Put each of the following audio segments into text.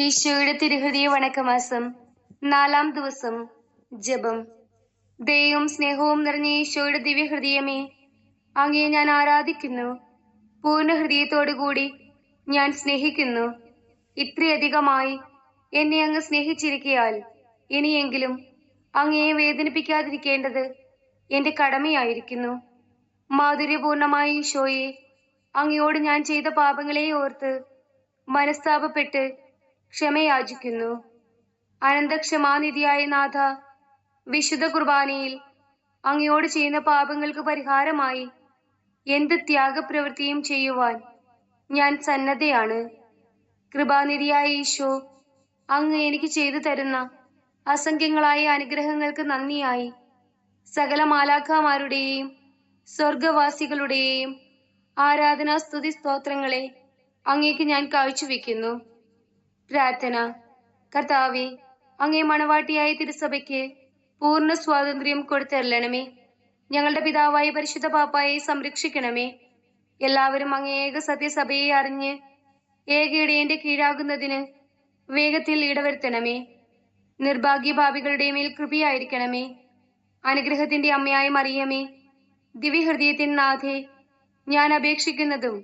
ഈശോയുടെ തിരുഹൃദയ വണക്കമാസം നാലാം ദിവസം ജപം. ദയവും സ്നേഹവും നിറഞ്ഞ ഈശോയുടെ ദിവ്യഹൃദയമേ അങ്ങയെ ഞാൻ ആരാധിക്കുന്നു. പൂർണ ഹൃദയത്തോടുകൂടി ഞാൻ സ്നേഹിക്കുന്നു. ഇത്രയധികമായി എന്നെ അങ്ങ് സ്നേഹിച്ചിരിക്കയാൽ ഇനിയെങ്കിലും അങ്ങയെ വേദനിപ്പിക്കാതിരിക്കേണ്ടത് എന്റെ കടമയായിരിക്കുന്നു. മാധുര്യപൂർണമായ ഈശോയെ അങ്ങയോട് ഞാൻ ചെയ്ത പാപങ്ങളെ ഓർത്ത് മനസ്താപപ്പെട്ട് ക്ഷമയാചിക്കുന്നു. അനന്തക്ഷമാനിധിയായ നാഥ വിശുദ്ധ കുർബാനയിൽ അങ്ങയോട് ചെയ്യുന്ന പാപങ്ങൾക്ക് പരിഹാരമായി എന്ത് ത്യാഗപ്രവൃത്തിയും ചെയ്യുവാൻ ഞാൻ സന്നദ്ധയാണ്. കൃപാനിധിയായ ഈശോ അങ്ങ് എനിക്ക് ചെയ്തു തരുന്ന അസംഖ്യങ്ങളായ അനുഗ്രഹങ്ങൾക്ക് നന്ദിയായി. സകല മാലാഖമാരുടെയും സ്വർഗവാസികളുടെയും ആരാധനാ സ്തുതി സ്തോത്രങ്ങളെ അങ്ങേക്ക് ഞാൻ കാഴ്ചവെക്കുന്നു. പ്രാർത്ഥന. കർത്താവെ അങ്ങേ മണവാട്ടിയായ തിരുസഭയ്ക്ക് പൂർണ സ്വാതന്ത്ര്യം കൊടുത്തെല്ലണമേ ഞങ്ങളുടെ പിതാവായ പരിശുദ്ധ പാപ്പായെ സംരക്ഷിക്കണമേ. എല്ലാവരും അങ്ങേ ഏക സത്യസഭയെ അറിഞ്ഞ് ഏകയിടയന്റെ കീഴാകുന്നതിന് വേഗത്തിൽ ഇടവരുത്തണമേ. നിർഭാഗ്യഭാവികളുടെ മേൽ കൃപയായിരിക്കണമേ. അനുഗ്രഹത്തിന്റെ അമ്മയായ മറിയമേ ദിവ്യഹൃദയത്തിൻ നാഥേ ഞാൻ അപേക്ഷിക്കുന്നതും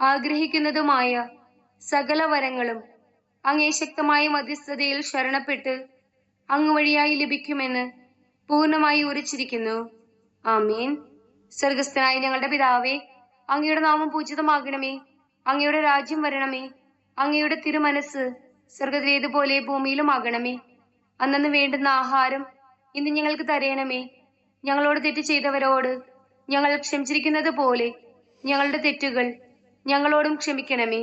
ആഗ്രഹിക്കുന്നതുമായ സകല വരങ്ങളും അങ്ങേ ശക്തമായ മധ്യസ്ഥതയിൽ ശരണപ്പെട്ട് അങ്ങ് വഴിയായി ലഭിക്കുമെന്ന് പൂർണമായി ഉറച്ചിരിക്കുന്നു ആമീൻ. സ്വർഗസ്ഥനായ ഞങ്ങളുടെ പിതാവേ അങ്ങയുടെ നാമം പൂജിതമാകണമേ. അങ്ങയുടെ രാജ്യം വരണമേ. അങ്ങയുടെ തിരുമനസ് ഭൂമിയിലും ആകണമേ അന്നു വേണ്ടുന്ന ആഹാരം ഇന്ന് ഞങ്ങൾക്ക് തരയണമേ ഞങ്ങളോട് തെറ്റ് ചെയ്തവരോട് ഞങ്ങൾ ക്ഷമിച്ചിരിക്കുന്നത് പോലെ ഞങ്ങളുടെ തെറ്റുകൾ ഞങ്ങളോടും ക്ഷമിക്കണമേ.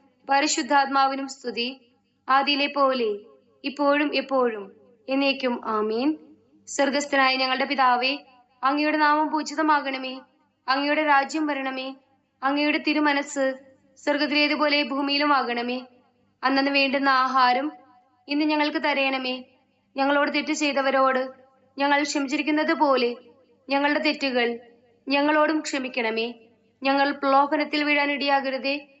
പരിശുദ്ധാത്മാവിനും സ്തുതി. ആദിയിലെ പോലെ ഇപ്പോഴും എപ്പോഴും എന്നേക്കും ആമീൻ. സ്വർഗസ്ഥനായ ഞങ്ങളുടെ പിതാവേ അങ്ങയുടെ നാമം പൂജിതമാകണമേ. അങ്ങയുടെ രാജ്യം വരണമേ. അങ്ങയുടെ തിരുമനസ് സ്വർഗത്തിലേതുപോലെ ഭൂമിയിലും ആകണമേ അന്നു വേണ്ടുന്ന ആഹാരം ഇന്ന് ഞങ്ങൾക്ക് തരയണമേ. ഞങ്ങളോട് തെറ്റ് ചെയ്തവരോട് ഞങ്ങൾ ക്ഷമിച്ചിരിക്കുന്നത് പോലെ ഞങ്ങളുടെ തെറ്റുകൾ ഞങ്ങളോടും ക്ഷമിക്കണമേ. ഞങ്ങൾ പ്രലോഭനത്തിൽ വീഴാനിടയാകരുതേ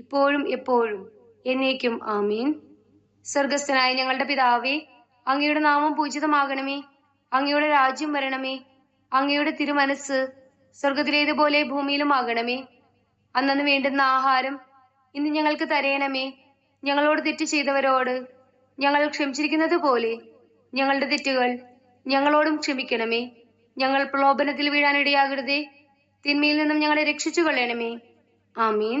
ഇപ്പോഴും എപ്പോഴും എന്നേക്കും ആമീൻ. സ്വർഗസ്ഥനായ ഞങ്ങളുടെ പിതാവേ അങ്ങയുടെ നാമം പൂജിതമാകണമേ. അങ്ങയുടെ രാജ്യം വരണമേ. അങ്ങയുടെ തിരുമനസ് സ്വർഗത്തിലേതുപോലെ ഭൂമിയിലും ആകണമേ അന്നു വേണ്ടുന്ന ആഹാരം ഇന്ന് ഞങ്ങൾക്ക് തരയണമേ ഞങ്ങളോട് തെറ്റ് ചെയ്തവരോട് ഞങ്ങൾ ക്ഷമിച്ചിരിക്കുന്നത് പോലെ ഞങ്ങളുടെ തെറ്റുകൾ ഞങ്ങളോടും ക്ഷമിക്കണമേ. ഞങ്ങൾ പ്രലോഭനത്തിൽ വീഴാനിടയാകരുതേ തിന്മയിൽ നിന്നും ഞങ്ങളെ രക്ഷിച്ചു കൊള്ളണമേ ആമീൻ.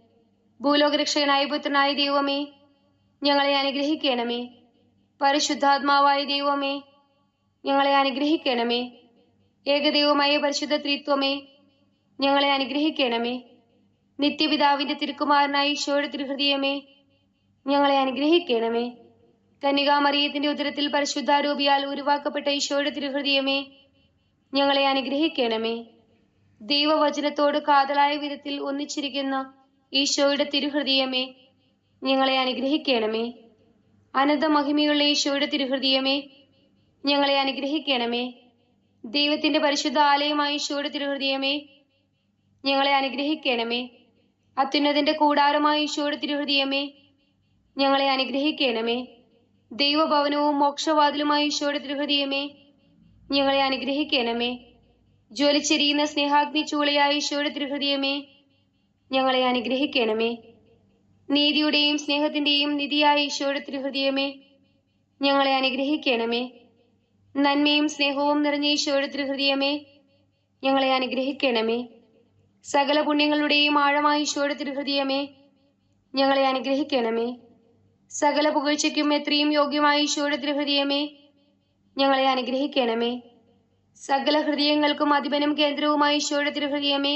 ഭൂലോകരക്ഷകനായ പുത്രനായ ദൈവമേ ഞങ്ങളെ അനുഗ്രഹിക്കണമേ. പരിശുദ്ധാത്മാവായ ദൈവമേ ഞങ്ങളെ അനുഗ്രഹിക്കണമേ. ഏകദൈവമായ പരിശുദ്ധ ത്രിത്വമേ ഞങ്ങളെ അനുഗ്രഹിക്കണമേ. നിത്യപിതാവിന്റെ തിരുക്കുമാരനായ ഈശോയുടെ തിരുഹൃദയമേ ഞങ്ങളെ അനുഗ്രഹിക്കണമേ. കന്യകാമറിയത്തിന്റെ ഉദരത്തിൽ പരിശുദ്ധാരൂപിയാൽ ഉരുവാക്കപ്പെട്ട ഈശോയുടെ തിരുഹൃദയമേ ഞങ്ങളെ അനുഗ്രഹിക്കണമേ. ദൈവവചനത്തോട് കാതലായ വിധത്തിൽ ഒന്നിച്ചിരിക്കുന്ന ഈശോയുടെ തിരുഹൃദയമേ ഞങ്ങളെ അനുഗ്രഹിക്കണമേ. അനന്ത മഹിമയുള്ള ഈശോയുടെ തിരുഹൃദയമേ ഞങ്ങളെ അനുഗ്രഹിക്കണമേ. ദൈവത്തിന്റെ പരിശുദ്ധ ആലയമായ ഈശോയുടെ തിരുഹൃദയമേ ഞങ്ങളെ അനുഗ്രഹിക്കണമേ. അത്യുന്നതിന്റെ കൂടാരമായ ഈശോയുടെ തിരുഹൃദയമേ ഞങ്ങളെ അനുഗ്രഹിക്കണമേ. ദൈവഭവനവും മോക്ഷവാതിലുമായ ഈശോയുടെ തിരുഹൃദയമേ ഞങ്ങളെ അനുഗ്രഹിക്കണമേ. ജ്വലിച്ചെരിയുന്ന സ്നേഹാഗ്നി ചൂളയായ ഈശോയുടെ തിരുഹൃദയമേ ഞങ്ങളെ അനുഗ്രഹിക്കണമേ. നീതിയുടെയും സ്നേഹത്തിന്റെയും നിധിയായ ഈശോയുടെ തിരുഹൃദയമേ ഞങ്ങളെ അനുഗ്രഹിക്കണമേ. നന്മയും സ്നേഹവും നിറഞ്ഞ ഈശോയുടെ തിരുഹൃദയമേ ഞങ്ങളെ അനുഗ്രഹിക്കണമേ. സകല പുണ്യങ്ങളുടെയും ആഴമായ ഈശോയുടെ തിരുഹൃദയമേ ഞങ്ങളെ അനുഗ്രഹിക്കണമേ. സകല പുകഴ്ചയ്ക്കും എത്രയും യോഗ്യമായ ഈശോയുടെ തിരുഹൃദയമേ ഞങ്ങളെ അനുഗ്രഹിക്കണമേ. സകല ഹൃദയങ്ങൾക്കും അധിപനും കേന്ദ്രവുമായ ഈശോയുടെ തിരുഹൃദയമേ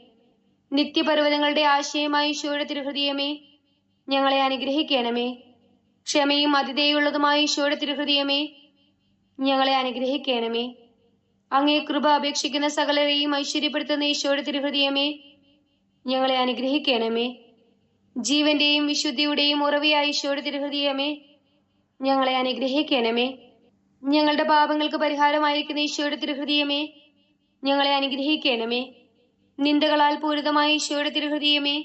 നിത്യപർവതങ്ങളുടെ ആശയമായ ഈശോയുടെ തിരുഹൃദയമേ ഞങ്ങളെ അനുഗ്രഹിക്കണമേ. ക്ഷമയും അതിഥേയുള്ളതുമായ ഈശോയുടെ തിരുഹൃദയമേ ഞങ്ങളെ അനുഗ്രഹിക്കണമേ. അങ്ങേ കൃപ അപേക്ഷിക്കുന്ന സകലരെയും ഐശ്വര്യപ്പെടുത്തുന്ന ഈശോയുടെ തിരുഹൃദയമേ ഞങ്ങളെ അനുഗ്രഹിക്കണമേ. ജീവന്റെയും വിശുദ്ധിയുടെയും ഉറവിയായ ഈശോയുടെ തിരുഹൃദയമേ ഞങ്ങളെ അനുഗ്രഹിക്കണമേ. ഞങ്ങളുടെ പാപങ്ങൾക്ക് പരിഹാരമായിരിക്കുന്ന ഈശോയുടെ തിരുഹൃദയമേ ഞങ്ങളെ അനുഗ്രഹിക്കണമേ. നിന്ദകളാൽ പൂരിതമായ ഈശോയുടെ തിരുഹൃദയമേ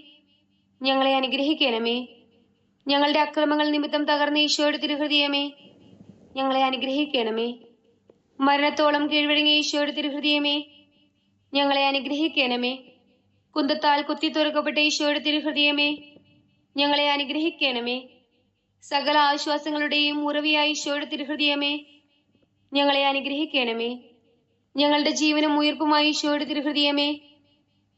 ഞങ്ങളെ അനുഗ്രഹിക്കണമേ. ഞങ്ങളുടെ അക്രമങ്ങൾ നിമിത്തം തകർന്ന ഈശോയുടെ തിരുഹൃദയമേ ഞങ്ങളെ അനുഗ്രഹിക്കണമേ. മരണത്തോളം കീഴ്വഴങ്ങിയ ഈശോയുടെ തിരുഹൃദയമേ ഞങ്ങളെ അനുഗ്രഹിക്കണമേ. കുന്തത്താൽ കുത്തി തുറക്കപ്പെട്ട ഈശോയുടെ തിരുഹൃദയമേ ഞങ്ങളെ അനുഗ്രഹിക്കണമേ. സകല ആശ്വാസങ്ങളുടെയും ഉറവിയായ ഈശോയുടെ തിരുഹൃദയമേ ഞങ്ങളെ അനുഗ്രഹിക്കണമേ. ഞങ്ങളുടെ ജീവനും ഉയർപ്പുമായി ഈശോയുടെ തിരുഹൃദയമേ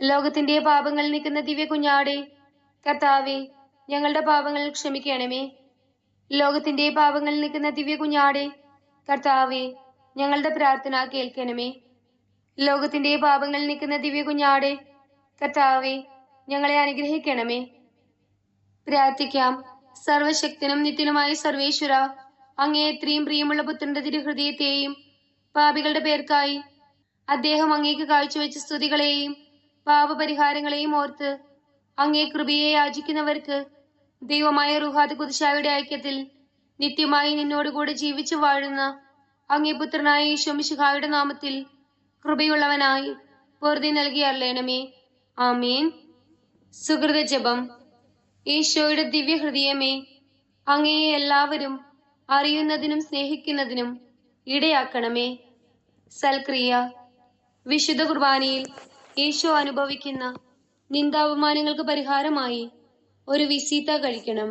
ലോകത്തിന്റെ പാപങ്ങൾ നിൽക്കുന്ന ദിവ്യ കുഞ്ഞാടെ കർത്താവെ ഞങ്ങളുടെ പാപങ്ങൾ ക്ഷമിക്കണമേ. ലോകത്തിന്റെ പാപങ്ങൾ നിൽക്കുന്ന ദിവ്യ കുഞ്ഞാടെ കർത്താവെ ഞങ്ങളുടെ പ്രാർത്ഥന കേൾക്കണമേ. ലോകത്തിന്റെ പാപങ്ങൾ നിൽക്കുന്ന ദിവ്യ കുഞ്ഞാടെ കർത്താവെ ഞങ്ങളെ അനുഗ്രഹിക്കണമേ. പ്രാർത്ഥിക്കാം. സർവശക്തനും നിത്യനുമായ സർവേശ്വര അങ്ങേ എത്രയും പ്രിയമുള്ള പുത്രന്റെ തിരുഹൃദയത്തെയും പാപികളുടെ പേർക്കായി അദ്ദേഹം അങ്ങേക്ക് കാഴ്ചവെച്ച സ്തുതികളെയും പാപപരിഹാരങ്ങളെയും ഓർത്ത് അങ്ങേ കൃപയെ യാചിക്കുന്നവർക്ക് ദൈവമായ റുഹാദ് കുതിശായുടെ ഐക്യത്തിൽ നിത്യമായി നിന്നോടുകൂടെ ജീവിച്ചു വാഴുന്ന അങ്ങേ പുത്രനായ ഈശോമിശിഹായുടെ നാമത്തിൽ കൃപയുള്ളവനായി പൊറുതി നൽകി അർലേണമേ ആമീൻ. സുഹൃത ജപം. ഈശോയുടെ ദിവ്യഹൃദയമേ അങ്ങയെ എല്ലാവരും അറിയുന്നതിനും സ്നേഹിക്കുന്നതിനും ഇടയാക്കണമേ. സൽക്രിയ. വിശുദ്ധ കുർബാനയിൽ ഈശോ അനുഭവിക്കുന്ന നിന്ദാപമാനങ്ങൾക്ക് പരിഹാരമായി ഒരു വിസീത കഴിക്കണം.